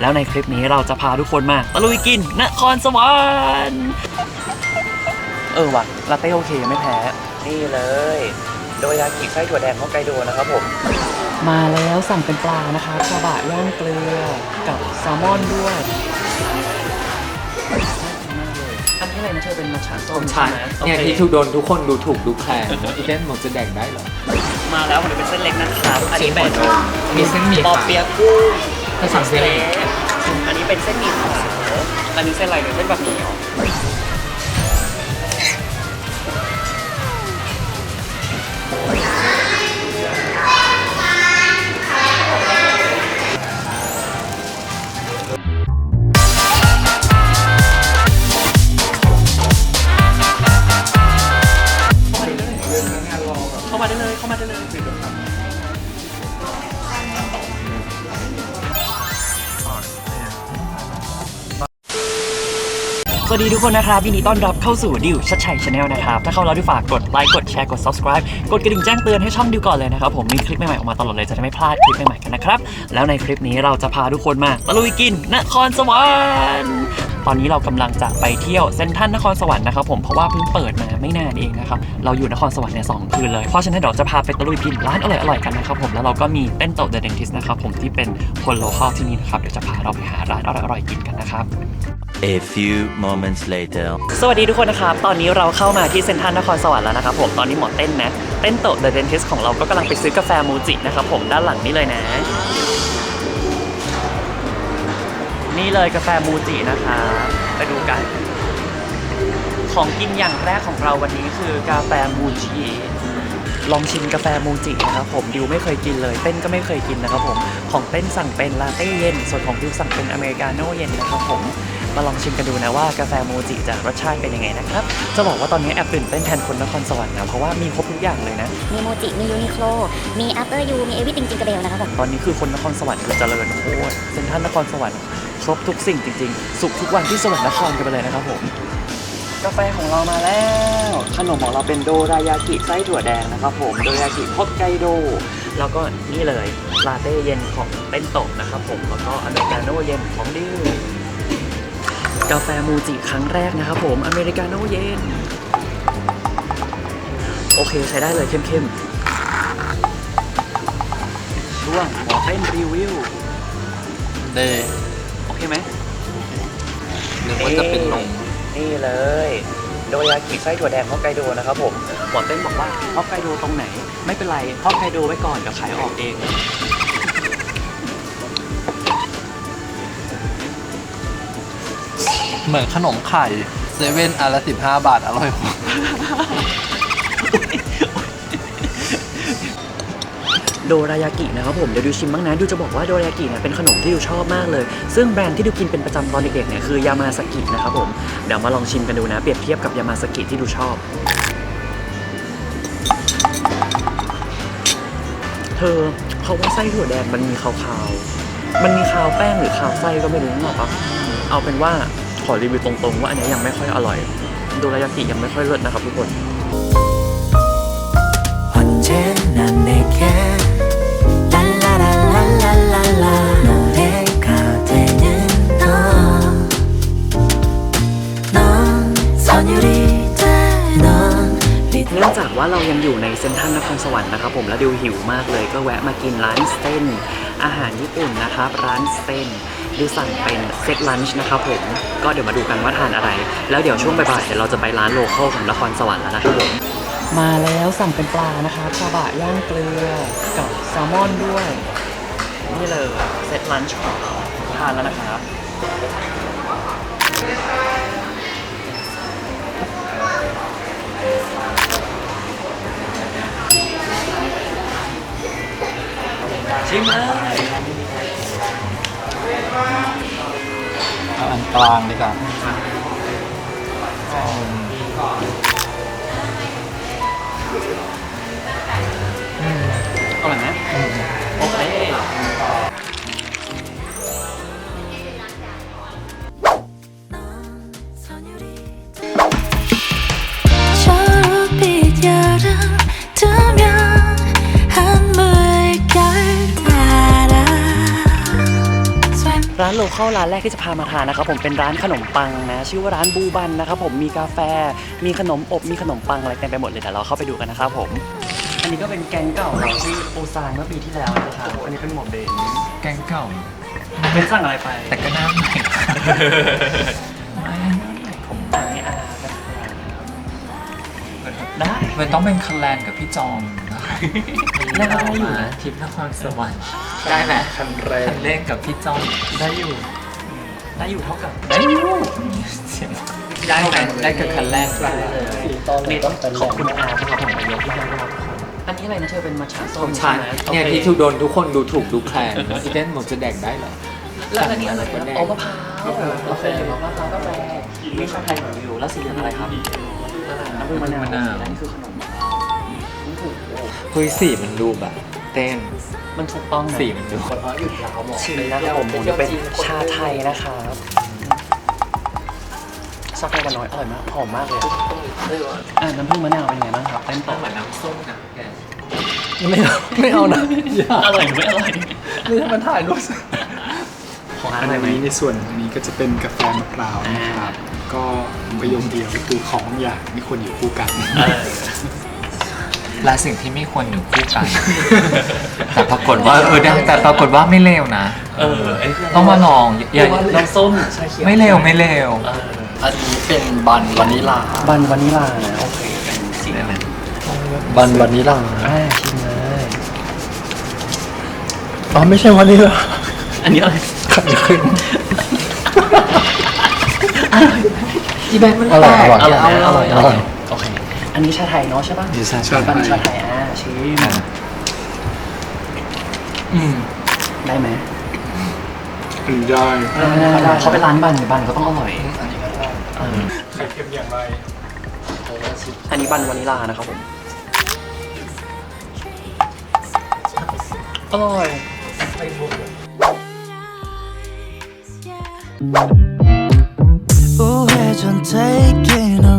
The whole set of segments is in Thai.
แล้วในคลิปนี้เราจะพาทุกคนมาตะลุยกินนครสวรรค์เออว่ะลาเต้โอเคไม่แพ้นี่เลย โดยยากิไส้ถั่วแดงฮอกไกโดนะครับผม มาแล้วสั่งเป็นปลานะคะชาบะย่างเกลือกับแซลมอนด้วยอันที่อะไรนะเธอเป็นมัทฉะส้มใช่ไหมเนี่ยโอคที่ทุกโดนทุกคนดูถูกดูแคลนอีเดนหมดจะแดกได้เหรอ มาแล้วผมเป็นเส้นเล็กนะครับอันนี้เป็นมีเส้นหมี่ปอขาวเปียะกุ้ง ถ้าสั่งเส้นเล็กอันนี้เป็นเส้นหมี่ขาวอันนี้เส้นอะไรเนี่ยเส้นบะหมี่เหรอ วัสดีทุกคนนะครับยินดีต้อนรับเข้าสู่ดิวชัดชัยชาแนลนะครับถ้าเข้าแล้วดิวฝากกดไลค์กดแชร์กด subscribe กดกระดิ่งแจ้งเตือนให้ช่องดิวก่อนเลยนะครับผมมีคลิปใหม่ๆออกมาตลอดเลยจะได้ไม่พลาดคลิปใหม่ๆกันนะครับแล้วในคลิปนี้เราจะพาทุกคนมาตะลุยกินนครสวรรค์ ตอนนี้เรากำลังจะไปเที่ยวเซนทรัลนครสวรรค์นะครับผมเพราะว่าเพิ่งเปิดมาไม่นานเองนะครับเราอยู่นครสวรรค์เนี่ยสองคืนเลยเพราะฉะนั้นเดี๋ยวจะพาไปตะลุยกินร้านอร่อยๆกันนะครับผมแล้วเราก็มีเต้นโตเดอะเดนทิสนะครับผมที่เป็นคนโลคอลที่นี่นะครับเดี๋ยวจะพาเราไปหาร้านอร่อยๆกินกันนะครับ A few moments later. สวัสดีทุกคนนะครับ ตอนนี้เราเข้ามาที่เซ็นทรัลนครสวรรค์แล้วนะครับผม ตอนนี้หมอเต้นนะ เต้นโตเดอะเดนทิสของเราก็กำลังไปซื้อกาแฟมูจินะครับผม ด้านหลังนี่เลยนะ นี่เลยกาแฟมูจินะคะ ไปดูกัน ของกินอย่างแรกของเราวันนี้คือกาแฟมูจิลองชิมกาแฟมูจินะครับผมดิวไม่เคยกินเลย เต้นก็ไม่เคยกินนะครับผมของเต้นสั่งเป็นลาเต้เย็นส่วนของดิวสั่งเป็นอเมริกาโน่เย็นนะครับผม มาลองชิมกันดูนะว่ากาแฟมูจิจะรสชาติเป็นยังไงนะครับ จะบอกว่าตอนนี้แอบตื่นเต้นแทนคนนครสวรรค์นะเพราะว่ามีครบทุกอย่างเลยนะ มีโมจิ มียูนิโคลมี After You มี Everything จิงกระเบลนะครับผมตอนนี้คือคนนครสวรรค์คือเจริญโคตรเซ็นทรัลนครสวรรค์ครบทุกสิ่งจริงๆ สุขทุกวันที่สวรรค์นครกันไปเลยนะครับผม กาแฟของเรามาแล้ว ขนมของเราเป็นโดรายากิไส้ถั่วแดงนะครับผม โดรายากิฮอกไกโด แล้วก็นี่เลยลาเต้เย็นของเต้นโตะนะครับผม แล้วก็อเมริกาโน่เย็นของดิว กาแฟมูจิครั้งแรกนะครับผมอเมริกาโน่เย็น โอเคใช้ได้เลยเข้มๆช่วงหมอเต้นรีวิวเดโอเคไหมนึกว่าจะเป็นนมนี่เลย โดยากิไส้ถั่วแดงฮอกไกโดนะครับผมหมอเต้นบอกว่าฮอกไกโดตรงไหน ไม่เป็นไรฮอกไกโดไว้ก่อนเดี๋ยวขายออกเอง เหมือนขนมไข่เซเว่นอันละสิบห้าบาท อร่อยกว่าโดรายากินะครับผมเดี๋ยวดูชิมบ้างนะดูจะบอกว่าโดรายากิเนี่ยเป็นขนมที่ดูชอบมากเลย ซึ่งแบรนด์ที่ดูกินเป็นประจำตอนเด็กๆเนี่ยคือยามาสกินะครับผมเดี๋ยวมาลองชิมกันดูนะเปรียบเทียบกับยามาสกิที่ดูชอบ เธอเขาว่าไส้ถั่วแดงมันมีคาวๆมันมีคาวแป้งหรือคาวไส้ก็ไม่รู้นึกอกเอาเป็นว่า ขอรีวิวตรงๆ ว่าอันนี้ยังไม่ค่อยอร่อยดูรายากิยังไม่ค่อยเลิศนะครับทุกคนเนื่องจากว่าเรายังอยู่ในเซ็นทรัลนครสวรรค์นะครับผมแล้วดิวหิวมากเลยก็แวะมากินร้านเส้น อาหารญี่ปุ่นนะครับร้านเส้น ดิวสั่งเป็นเซตลันช์นะครับผม ก็เดี๋ยวมาดูกันว่าทานอะไร แล้วเดี๋ยวช่วงบ่ายๆเดี๋ยวเราจะไปร้านโลคอลของนครสวรรค์แล้วนะครับผมมาแล้วสั่งเป็นปลานะคะชาบะย่างเกลือกับแซลมอนด้วย นี่เลยเซตลันช์ของเราทานแล้วนะครับชิมเลย อาอันกลางดีกว่า เข้าร้านแรกที่จะพามาทานนะครับผมเป็นร้านขนมปังนะ ชื่อว่าร้านบูบันนะครับผมมีกาแฟ มีขนมอบมีขนมปังอะไรเต็มไปหมดเลยเดี๋ยวเราเข้าไปดูกันนะครับผม อันนี้ก็เป็นแกงเก่าเราที่โอซานเมื่อปีที่แล้วนะครับอันนี้เป็นหมวกเดนแกงเก่า เป็นสั่งอะไรไปแต่ก็น่าใหม่อันนี้อาได้มันต้องเป็นคันแลนกับพี่จอมนะคะได้อยู่นะทริปนครสวรรค์ ได้ไหมคันแรกคันเลขกับพี่จอมได้อยู่ ได้อยู่เท่ากับได้อยู่ได้ไหมได้กับคันแรกได้เลยนี่ต้องขอบคุณอาครับผมมายกให้เราทุกคนอันนี้อะไรนะเธอเป็นมัชชาส้ผมมชายไหมเนี่ยโอคที่ถูกโดนทุกคนดูถูกดูแคลนอีเดนหมดจะแดกได้เหรอแล้วอันนี้อะไรนะโอ้มะพร้าวกาแฟมะพร้าวกาแฟมีชาไทยของอยู่แล้วสีเหลืองอะไรครับน้ำผึ้งมะนาวมะนาวและนี่คือขนมโอ้โหเฮ้ยสีมันดูแบบเต้น มันถูกต้องนะสีมันดูชิมนะครับผมผมจะเป็นชาไทยนะครับชาไทยกันน้อยอร่อยมากหอมมากเลยอะน้ำผึ้งมะนาวเป็นไงบ้างครับเต้นต่อ เหมือนน้ำส้มนะแกไม่เอาไม่เอานะอร่อยหรือไม่อร่อย นี่ถ้ามันถ่ายรูปของอาอันอะไรไหม นี้ในส่วนนี้ก็จะเป็นกาแฟมะพร้าวนะครับ ก็ประโยคเดียวก็คือของอย่างไม่ควรอยู่คู่กัน เออ และสิ่งที่ไม่ควรอยู่คู่กัน แต่ปรากฏว่าเออได้แต่ปรากฏว่าไม่เลวนะ เออเอ้ยต้องมาลองอย่าน้ำส้มชาเขียวไม่เลวไม่เลวเอออันนี้เป็นบันวานิลาบันวานิลานะโอเคเป็นสีนั้นบันวานิลาอ่าชิมเลยอ๋อไม่ใช่วานิลาอันนี้อะไรขัดขึ้น อีแบนมันอร่อยแปลกอร่อยนะอร่อยออร่ร่ออยยโอเค อันนี้ชาไทยเนาะใช่ป่ะ ชา บัน ไท ชาย ไทยอ่าชิม อืม ได้ไหม อืมได้ เขาเป็นร้านบันบันก็ต้องอร่อยเออ ไข่เค็มอย่างไร อันนี้บันวานิลานะครับผม อร่อย 우회전 taking a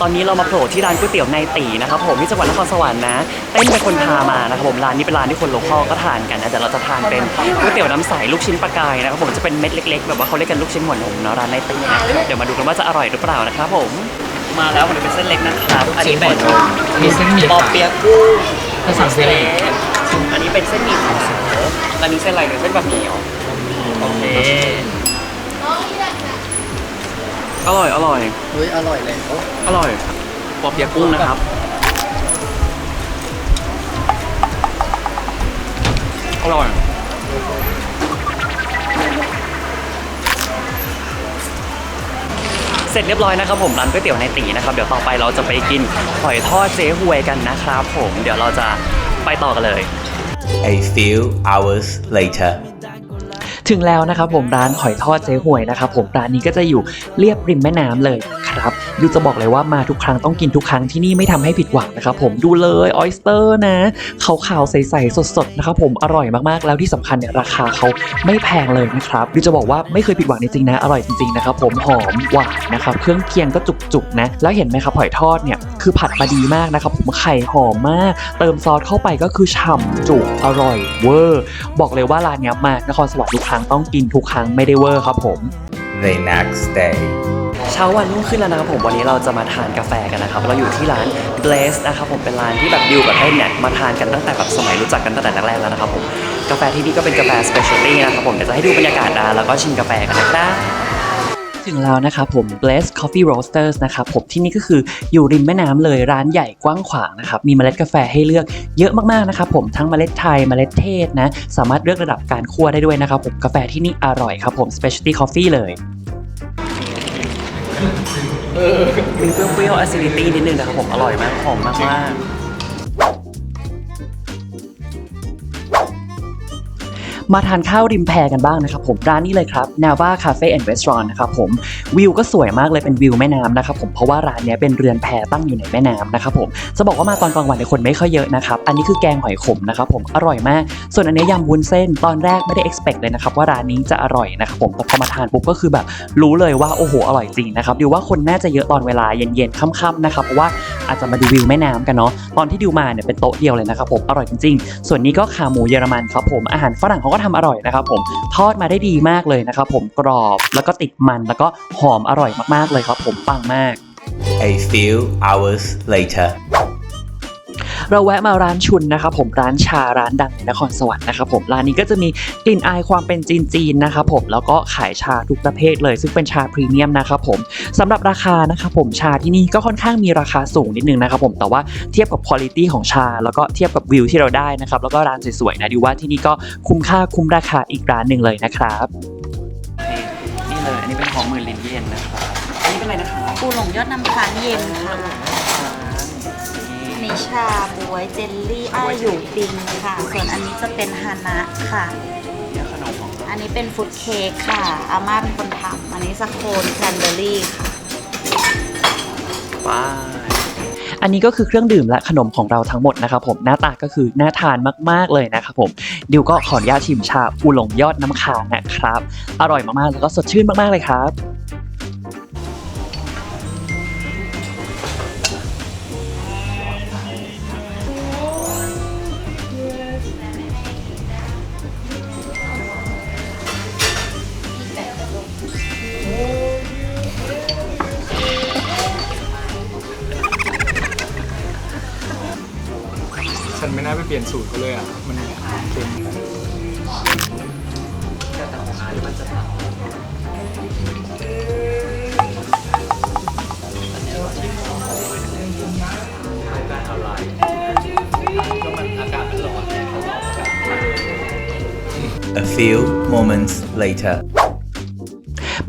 ตอนนี้เรามาโผล่ที่ร้านก๋วยเตี๋ยวในตีนะครับผมที่จังหวัดนครสวรรค์นะเต้นเป็นคนพามานะครับผมร้านนี้เป็นร้านที่คนโลคอลก็ทานกันนะแต่เราจะทานเป็นก๋วยเตี๋ยวน้ำใสลูกชิ้นปลากายนะครับผมจะเป็นเม็ดเล็กๆแบบว่าเขาเรียกกันลูกชิ้นหัวนมเนาะร้านในตีนะเดี๋ยวมาดูกันว่าจะอร่อยหรือเปล่านะครับผมมาแล้วมันเป็นเส้นเล็กนะครับอันนี้เป็นมีเส้นหมี่ปอขาวเปียกกุ้งภาษาเซเอันนี้เป็นเส้นหมี่ขาวอันนี้เส้นอะไรเนี่ยเส้นบะหมี่เหรอโอเค อร่อย อร่อย เฮ้ยอร่อยเลยอร่อยปอเปียกกุ้งนะครับ อร่อย เสร็จเรียบร้อยนะครับผมร้านก๋วยเตี๋ยวในตีนะครับ เดี๋ยวต่อไปเราจะไปกินหอยทอดเจ๊หวยกันนะครับผม เดี๋ยวเราจะไปต่อกันเลย A few hours later. ถึงแล้วนะครับผมร้านหอยทอดเจ๊หวยนะครับผมร้านนี้ก็จะอยู่เรียบริมแม่น้ำเลยครับยูจะบอกเลยว่ามาทุกครั้งต้องกินทุกครั้งที่นี่ไม่ทำให้ผิดหวังนะครับผมดูเลยออยสเตอร์นะขาวๆใสๆสดๆนะครับผมอร่อยมากๆแล้วที่สำคัญเนี่ยราคาเขาไม่แพงเลยนะครับยูจะบอกว่าไม่เคยผิดหวังจริงๆนะอร่อยจริงๆนะครับผมหอมหวานนะครับเครื่องเคียงก็จุกๆนะแล้วเห็นไหมครับหอยทอดเนี่ยคือผัดมาดีมากนะครับผมไข่หอมมาก เติมซอสเข้าไปก็คือฉ่ำจุกอร่อยเวอร์บอกเลยว่าร้านเนี้ยมานครสวรรค์ทุกครั้งต้องกินทุกครั้งไม่ได้เวอร์ครับผม The next day. เช้าวันรุ่งขึ้นแล้วนะครับผมวันนี้เราจะมาทานกาแฟกันนะครับ เราอยู่ที่ร้าน Blaze นะครับผมเป็นร้านที่แบบดิวกับเต้นเนี่ยมาทานกันตั้งแต่แบบสมัยรู้จักกันตั้งแต่แรกๆแล้วนะครับผมกาแฟที่นี่ก็เป็นกาแฟ specialty นะครับผมเดี๋ยวจะให้ดูบรรยากาศร้านแล้วก็ชิมกาแฟกันนะครับ ถึงแล้วนะครับผม Blaze Coffee Roasters นะครับผมที่นี่ก็คืออยู่ริมแม่น้ำเลยร้านใหญ่กว้างขวางนะครับมีเมล็ดกาแฟให้เลือกเยอะมากๆนะครับผมทั้งเมล็ดไทยเมล็ดเทศนะสามารถเลือกระดับการคั่วได้ด้วยนะครับผมกาแฟที่นี่อร่อยครับผม specialty coffee เลยมีเปรี้ยวๆ acidity นิดนึงนะครับผมอร่อยมากหอมมากม มาทานข้าวริมแพกันบ้างนะครับผมร้านนี้เลยครับ Nava Cafe and Restaurant นะครับผมวิวก็สวยมากเลยเป็นวิวแม่น้ำนะครับผมเพราะว่าร้านนี้เป็นเรือนแพตั้งอยู่ในแม่น้ำนะครับผมจะบอกว่ามาตอนกลางวันเนี่ยคนไม่ค่อยเยอะนะครับอันนี้คือแกงหอยขมนะครับผมอร่อยมาก ส่วนอันนี้ยำวุ้นเส้นตอนแรกไม่ได้ expect เลยนะครับว่าร้านนี้จะอร่อยนะครับผมแต่พอมาทานปุ๊บก็คือแบบรู้เลยว่าโอ้โหอร่อยจริงนะครับดูว่าคนน่าจะเยอะตอนเวลาเย็นๆค่ำๆนะครับเพราะว่า อาจจะมาดูวิวแม่น้ำกันเนาะตอนที่ดิวมาเนี่ยเป็นโต๊ะเดียวเลยนะครับผมอร่อยจริงๆ ส่วนนี้ก็ขาหมูเยอรมันครับผมอาหารฝรั่งเขาก็ทำอร่อยนะครับผมทอดมาได้ดีมากเลยนะครับผมกรอบแล้วก็ติดมันแล้วก็หอมอร่อยมากๆเลยครับผมปังมาก A few hours later. เราแวะมาร้านชุนนะครับผมร้านชาร้านดังในนครสวรรค์นะครับผมร้านนี้ก็จะมีกลิ่นอายความเป็นจีนๆนะครับผมแล้วก็ขายชาทุกประเภทเลย ซึ่งเป็นชาพรีเมียมนะครับผมสำหรับราคานะครับผมชาที่นี่ก็ค่อนข้างมีราคาสูงนิดนึงนะครับผมแต่ว่าเทียบกับคุณภาพของชา แล้วก็เทียบกับวิวที่เราได้นะครับแล้วก็ร้านสวยๆนะดิวว่าที่นี่ก็คุ้มค่าคุ้มราคาอีกร้านหนึ่งเลยนะครับนี่เลยอันนี้เป็นของมือลินเย็นนะครับอันนี้เป็นอะไรนะครับปูหลงยอดน้ำค้างเย็นค่ะอันนี้ ชาบวยเจลลี่อ้ายอยู่ปิงค่ะ ส่วนอันนี้จะเป็นฮานะค่ะ เนี่ยขนมของอันนี้เป็นฟุตเค้กค่ะ อาม่าเป็นคนทำอันนี้สโคนแคนเบอร์รี่ค่ะ ป้าอันนี้ก็คือเครื่องดื่มและขนมของเราทั้งหมดนะครับผมหน้าตาก็คือน่าทานมากๆเลยนะครับผมดิวก็ขออนุญาตชิมชาอูหลงยอดน้ำค้างนะครับ อร่อยมากๆแล้วก็สดชื่นมากๆเลยครับ ปเปลี่ยนสูตรเขาเลยอะ มันเค็ม A few moments later.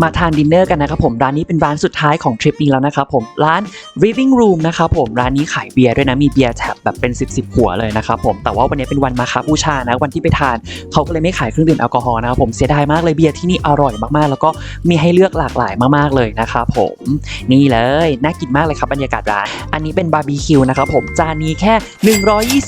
มาทานดินเนอร์กันนะครับผม ร้านนี้เป็นร้านสุดท้ายของทริปนี้แล้วนะครับผม ร้าน Living Room นะครับผมร้านนี้ขายเบียร์ด้วยนะมีเบียร์แท็บแบบเป็น 10บสหัวเลยนะครับผมแต่ว่าวันนี้เป็นวันมาคาบูชานะวันที่ไปทานเขาก็เลยไม่ขายเครื่องดื่มแอลกอฮอล์นะครับผมเสียดายมากเลยเบียร์ที่นี่อร่อยมากๆ แล้วก็มีให้เลือกหลากหลายมากๆเลยนะครับผมนี่เลยน่ากินมากเลยครับบรรยากาศร้านอันนี้เป็นบาร์บีคิวนะครับผมจานนี้แค่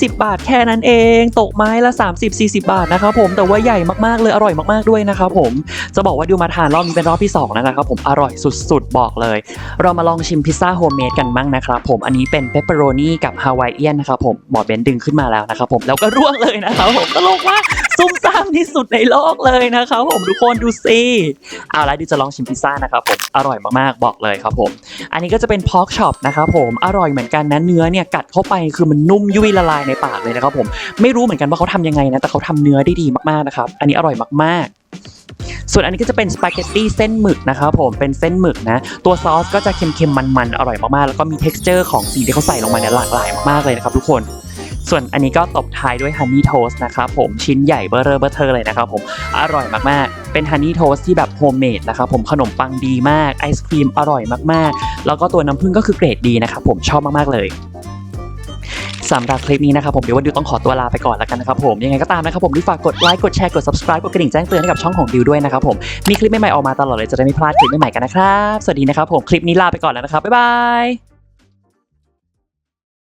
120 บาทแค่นั้นเอง ตกไม้ละ 30-40 บาทนะครับผมแต่ว่าใหญ่มากๆเลยอร่อยมากๆด้วยนะครับผมจะบอกว่าดิวมาทานรอบนี้เป็นรอบที่2แล้วนะครับผมอร่อยสุดๆบอกเลย เรามาลองชิมพิซซ่าโฮมเมดกันบ้างนะครับผมอันนี้เป็นเปปเปอโรนีกับฮาวายเอียนนะครับผมหมอเบนดึงขึ้นมาแล้วนะครับผมแล้วก็ร่วงเลยนะครับผมตลกมาซุ่มซ่ามที่สุดในโลกเลยนะครับผมทุกคนดูสิเอาละดิจะลองชิมพิซซ่านะครับผมอร่อยมากๆบอกเลยครับผมอันนี้ก็จะเป็นพอกช็อปนะครับผมอร่อยเหมือนกันนะเนื้อเนี่ยกัดเข้าไปคือมันนุ่มยุ่ยละลายในปากเลยนะครับผมไม่รู้เหมือนกันว่าเขาทำยังไงนะแต่เขาทำเนื้อได้ดีมากๆนะครับอันนี้อร่อยมากๆ ส่วนอันนี้ก็จะเป็นสปาเกตตี้เส้นหมึกนะครับผมเป็นเส้นหมึกนะตัวซอสก็จะเค็มๆมันๆอร่อยมากๆแล้วก็มี t e x t อร์ของสิ่งที่เขาใส่ลงมาเนี่ยหลากหลายมากๆเลยนะครับทุกคนส่วนอันนี้ก็ตบท้ายด้วยฮันนี่โทสต์นะครับผมชิ้นใหญ่เบอร์เรอร์เบอร์เทอร์เลยนะครับผมอร่อยมากๆ เป็นฮันนี่โทสต์ที่แบบโฮมเมดนะครับผมขนมปังดีมากไอศครีมอร่อยมากๆ แล้วก็ตัวน้ำผึ้งก็คือเกรดดีนะครับผมชอบมากๆเลย สำหรับคลิปนี้นะครับผมเดี๋ยววันดิวต้องขอตัวลาไปก่อนแล้วกันนะครับผมยังไงก็ตามนะครับผมดิวฝากกดไลค์กดแชร์กด subscribe กดกระดิ่งแจ้งเตือนให้กับช่องของดิวด้วยนะครับผมมีคลิปใหม่ๆออกมาตลอดเลยจะได้ไม่พลาดคลิปใหม่ๆกันนะครับสวัสดีนะครับผมคลิปนี้ลาไปก่อนแล้วนะครับบ๊ายบาย